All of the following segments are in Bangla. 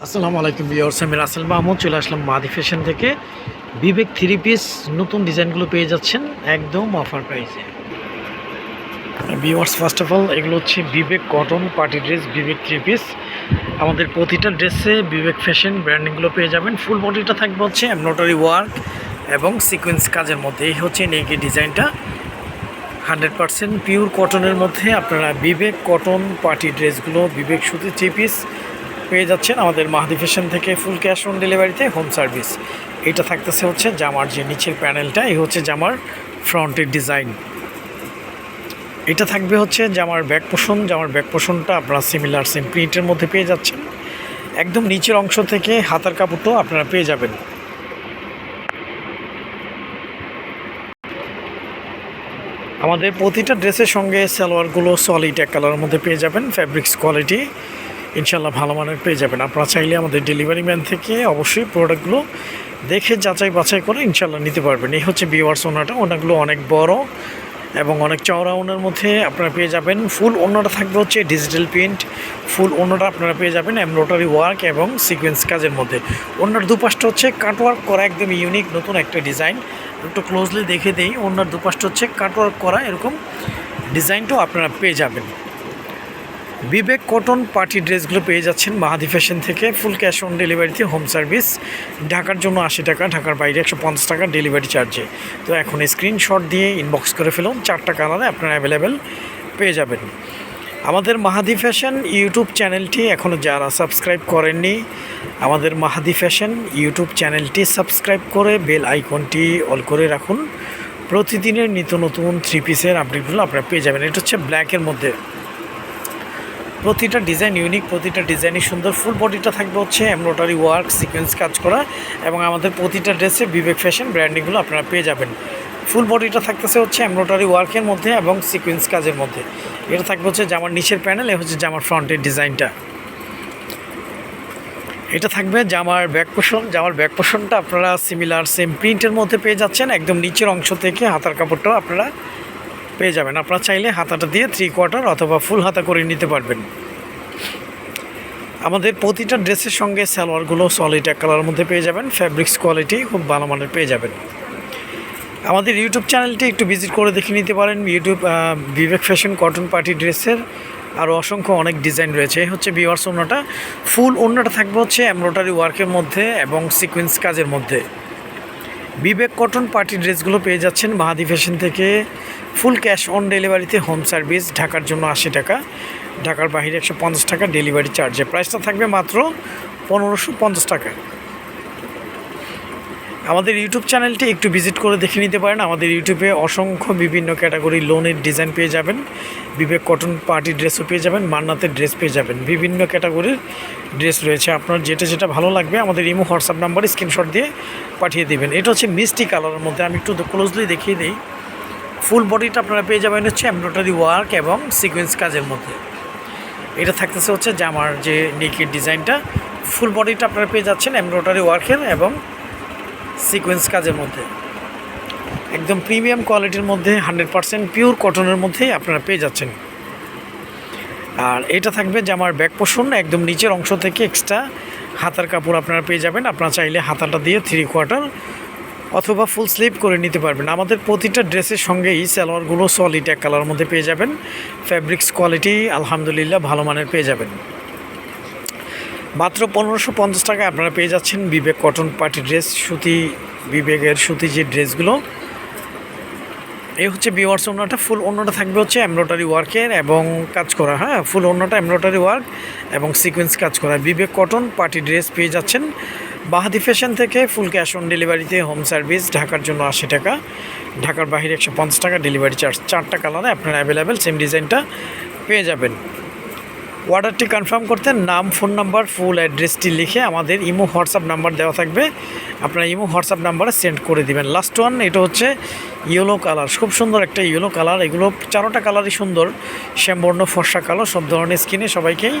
আসসালামু আলাইকুম ভিউয়ার্স, আমি রাসেল মাহমুদ চলে আসলাম মাদি ফ্যাশন থেকে। বিবেক থ্রি পিস নতুন ডিজাইনগুলো পেয়ে যাচ্ছেন একদম অফার প্রাইসে ভিউয়ার্স ফার্স্ট অফ অল এগুলো হচ্ছে Bibek cotton party dress Bibek three piece আমাদের প্রতিটা ড্রেসে বিবেক ফ্যাশন ব্র্যান্ডিংগুলো পেয়ে যাবেন। ফুল বডিটা থাকবে হচ্ছে এমব্রয়ডারি ওয়ার্ক এবং সিকোয়েন্স কাজের মধ্যে। এই হচ্ছে নেকি ডিজাইনটা। হান্ড্রেড পারসেন্ট পিওর কটনের মধ্যে আপনারা বিবেক কটন পার্টি ড্রেসগুলো বিবেক সুতি থ্রি পিস পেয়ে যাচ্ছেন আমাদের মাহাদি ফ্যাশন থেকে ফুল ক্যাশ অন ডেলিভারিতে হোম সার্ভিস। এটা থাকতেছে হচ্ছে জামার যে নিচের প্যানেলটা, এই হচ্ছে জামার ফ্রন্টের ডিজাইন। এটা থাকবে হচ্ছে জামার ব্যাক পোষণ। জামার ব্যাক পোষণটা আপনারা সিমিলার সেম প্রিন্টের মধ্যে পেয়ে যাচ্ছেন। একদম নিচের অংশ থেকে হাতার কাপড়টাও আপনারা পেয়ে যাবেন। আমাদের প্রতিটা ড্রেসের সঙ্গে সালোয়ারগুলো সলিড এক কালারের মধ্যে পেয়ে যাবেন। ফ্যাব্রিক্স কোয়ালিটি ইনশাল্লাহ ভালো মানের পেয়ে যাবেন। আপনারা চাইলে আমাদের ডেলিভারি ম্যান থেকে অবশ্যই প্রোডাক্টগুলো দেখে, যাচাই, বাছাই করে ইনশাল্লাহ নিতে পারবেন। এই হচ্ছে বিওয়ার্স ওনাটা। ওনাগুলো অনেক বড় এবং অনেক চওড়া ওনার মধ্যে আপনারা পেয়ে যাবেন। ফুল ওনাটা থাকবে হচ্ছে ডিজিটাল প্রিন্ট ফুল ওনাটা আপনারা পেয়ে যাবেন এমব্রয়ডারি ওয়ার্ক এবং সিকোয়েন্স কাজের মধ্যে। ওনার দুপাশটা হচ্ছে কাটওয়ার্ক করা একদম ইউনিক নতুন একটা ডিজাইন একটু ক্লোজলি দেখে দিই। ওনার দুপাশটা হচ্ছে কাটওয়ার্ক করা এরকম ডিজাইনটাও আপনারা পেয়ে যাবেন। বিবেক কটন পার্টি ড্রেসগুলো পেয়ে যাচ্ছেন মাহাদি ফ্যাশন থেকে। ফুল ক্যাশ অন ডেলিভারিতে হোম সার্ভিস। ঢাকার জন্য আশি টাকা, ঢাকার বাইরে একশো পঞ্চাশ টাকা ডেলিভারি চার্জে। তো এখন স্ক্রিনশট দিয়ে ইনবক্স করে ফেলুন, চারটা কালারে আপনারা অ্যাভেলেবেল পেয়ে যাবেন। আমাদের মাহাদি ফ্যাশন ইউটিউব চ্যানেলটি এখনও যারা সাবস্ক্রাইব করেননি, আমাদের মাহাদি ফ্যাশন ইউটিউব চ্যানেলটি সাবস্ক্রাইব করে বেল আইকনটি অল করে রাখুন। প্রতিদিনের নিত্য নতুন থ্রি পিসের আপডেটগুলো আপনারা পেয়ে যাবেন। এটা হচ্ছে ব্ল্যাকের মধ্যে। প্রতিটা ডিজাইন ইউনিক প্রতিটা ডিজাইনই সুন্দর। ফুল বডিটা থাকবে হচ্ছে এমব্রয়ডারি ওয়ার্ক সিকোয়েন্স কাজ করা এবং আমাদের প্রতিটা ড্রেসে বিবেক ফ্যাশন ব্র্যান্ডিংগুলো আপনারা পেয়ে যাবেন। ফুল বডিটা থাকতেছে হচ্ছে এমব্রয়ডারি ওয়ার্কের মধ্যে এবং সিকোয়েন্স কাজের মধ্যে। এটা থাকবে হচ্ছে জামার নিচের প্যানেল এ হচ্ছে জামার ফ্রন্টের ডিজাইনটা এটা থাকবে জামার ব্যাক পোষণ জামার ব্যাক পোষণটা আপনারা সিমিলার সেম প্রিন্টের মধ্যে পেয়ে যাচ্ছেন। একদম নিচের অংশ থেকে হাতার কাপড়টাও আপনারা পেয়ে যাবেন। আপনারা চাইলে হাতাটা দিয়ে থ্রি কোয়ার্টার অথবা ফুল হাতা করে নিতে পারবেন। আমাদের প্রতিটা ড্রেসের সঙ্গে সালোয়ারগুলো সলিড এক কালারের মধ্যে পেয়ে যাবেন। ফ্যাব্রিক্স কোয়ালিটি খুব ভালো মানের পেয়ে যাবেন। আমাদের ইউটিউব চ্যানেলটি একটু ভিজিট করে দেখে নিতে পারেন। YouTube Bibek fashion cotton party ড্রেসের আরও অসংখ্য অনেক ডিজাইন রয়েছে। হচ্ছে বিওয়ার্স ওনাটা ফুল ওনাটা থাকবে হচ্ছে এমব্রয়ডারি ওয়ার্কের মধ্যে এবং সিকোয়েন্স কাজের মধ্যে। বিবেক কটন পার্টি ড্রেসগুলো পেয়ে যাচ্ছেন মাহাদি ফ্যাশন থেকে। ফুল ক্যাশ অন ডেলিভারিতে হোম সার্ভিস, ঢাকার জন্য আশি টাকা। ঢাকার বাহিরে একশো পঞ্চাশ টাকা ডেলিভারি চার্জে। প্রাইসটা থাকবে মাত্র পনেরোশো পঞ্চাশ টাকা। আমাদের ইউটিউব চ্যানেলটি একটু ভিজিট করে দেখে নিতে পারেন। আমাদের ইউটিউবে অসংখ্য বিভিন্ন ক্যাটাগরি লোনের ডিজাইন পেয়ে যাবেন। বিবেক কটন পার্টি ড্রেসও পেয়ে যাবেন মান্নাতের ড্রেস পেয়ে যাবেন। বিভিন্ন ক্যাটাগরির ড্রেস রয়েছে। আপনার যেটা যেটা ভালো লাগবে, আমাদের ইমো হোয়াটসঅ্যাপ নাম্বারে স্ক্রিনশট দিয়ে পাঠিয়ে দেবেন। এটা হচ্ছে মিষ্টি কালারের মধ্যে। আমি একটু ক্লোজলি দেখিয়ে দিই। ফুল বডিটা আপনারা পেয়ে যাবেন হচ্ছে এমব্রয়ডারি ওয়ার্ক এবং সিকোয়েন্স কাজের মধ্যে। এটা থাকতেছে হচ্ছে জামার যে নেকের ডিজাইনটা ফুল বডিটা আপনারা পেয়ে যাচ্ছেন এমব্রয়ডারি ওয়ার্কের এবং সিকোয়েন্স কাজের মধ্যে। একদম প্রিমিয়াম কোয়ালিটির মধ্যে হান্ড্রেড পারসেন্ট পিওর কটনের মধ্যেই আপনারা পেয়ে যাচ্ছেন। আর এটা থাকবে জামার ব্যাক পোষণ একদম নিচের অংশ থেকে এক্সট্রা হাতার কাপড় আপনারা পেয়ে যাবেন। আপনারা চাইলে হাতাটা দিয়ে থ্রি কোয়ার্টার অথবা ফুল স্লিভ করে নিতে পারবেন। আমাদের প্রতিটা ড্রেসের সঙ্গেই সালোয়ারগুলো সলিড এক কালারের মধ্যে পেয়ে যাবেন। ফ্যাব্রিক্স কোয়ালিটি আলহামদুলিল্লাহ, ভালো মানের পেয়ে যাবেন। মাত্র পনেরোশো পঞ্চাশ টাকায় আপনারা পেয়ে যাচ্ছেন বিবেক কটন পার্টি ড্রেস, সুতি বিবেকের সুতি যে ড্রেসগুলো। এই হচ্ছে বিওয়ার্স অন্যটা ফুল অন্যটা থাকবে হচ্ছে এমব্রয়ডারি ওয়ার্কের এবং কাজ করা হ্যাঁ ফুল অন্যটা এমব্রয়ডারি ওয়ার্ক এবং সিকোয়েন্স কাজ করা। বিবেক কটন পার্টি ড্রেস পেয়ে যাচ্ছেন বাহাদি ফ্যাশন থেকে, ফুল ক্যাশ অন ডেলিভারিতে, হোম সার্ভিস, ঢাকার জন্য আশি টাকা। ঢাকার বাইরে একশো পঞ্চাশ টাকা ডেলিভারি চার্জ। চারটা কালারে আপনারা অ্যাভেলেবেল সেম ডিজাইনটা পেয়ে যাবেন। অর্ডারটি কনফার্ম করতে নাম, ফোন নাম্বার, ফুল অ্যাড্রেসটি লিখে আমাদের ইমো, হোয়াটসঅ্যাপ নাম্বার দেওয়া থাকবে। আপনারা ইমো, হোয়াটসঅ্যাপ নাম্বারে সেন্ড করে দিবেন। লাস্ট ওয়ান এটা হচ্ছে ইয়েলো কালার খুব সুন্দর একটা ইয়েলো কালার এগুলো চারোটা কালারই সুন্দর। শ্যামবর্ণ, ফর্সা, কালো, সব ধরনের স্কিনে সবাইকেই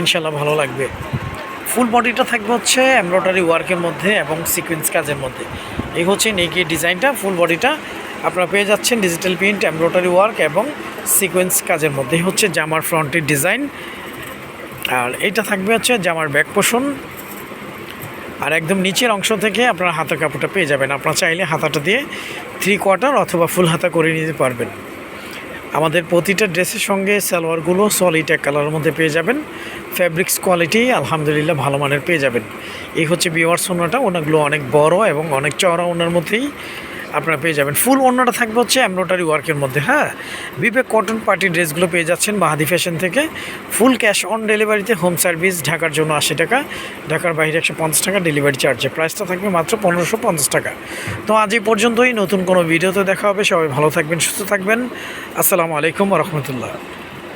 ইনশাল্লাহ ভালো লাগবে। ফুল বডিটা থাকবে হচ্ছে এমব্রয়ডারি ওয়ার্কের মধ্যে এবং সিকোয়েন্স কাজের মধ্যে। এই হচ্ছে নেকি ডিজাইনটা ফুল বডিটা আপনারা পেয়ে যাচ্ছেন ডিজিটাল প্রিন্ট এমব্রয়ডারি ওয়ার্ক এবং সিকোয়েন্স কাজের মধ্যে। হচ্ছে জামার ফ্রন্টের ডিজাইন আর এইটা থাকবে হচ্ছে জামার ব্যাক পোষণ। আর একদম নিচের অংশ থেকে আপনারা হাতের কাপড়টা পেয়ে যাবেন। আপনারা চাইলে হাতাটা দিয়ে থ্রি কোয়ার্টার অথবা ফুল হাতা করে নিতে পারবেন। আমাদের প্রতিটা ড্রেসের সঙ্গে সালোয়ারগুলো সলিড এক কালারের মধ্যে পেয়ে যাবেন। ফ্যাব্রিক্স কোয়ালিটি আলহামদুলিল্লাহ ভালো মানের পেয়ে যাবেন। এই হচ্ছে বিওয়ার সোনাটা ওনাগুলো অনেক বড় এবং অনেক চওড়া ওনার মধ্যেই। আপনারা পেয়ে যাবেন। ফুল অন্যটা থাকবে হচ্ছে এমব্রয়ডারি ওয়ার্কের মধ্যে হ্যাঁ? বিবেক কটন পার্টি ড্রেসগুলো পেয়ে যাচ্ছেন বাহাদি ফ্যাশন থেকে। ফুল ক্যাশ অন ডেলিভারিতে হোম সার্ভিস ঢাকার জন্য আশি টাকা, ঢাকার বাইরে একশো পঞ্চাশ টাকা ডেলিভারি চার্জে প্রাইসটা থাকবে মাত্র পনেরোশো পঞ্চাশ টাকা। তো আজ এই পর্যন্তই, নতুন কোনো ভিডিওতে দেখা হবে। সবাই ভালো থাকবেন, সুস্থ থাকবেন। আসসালামু আলাইকুম রহমতুল্লাহ।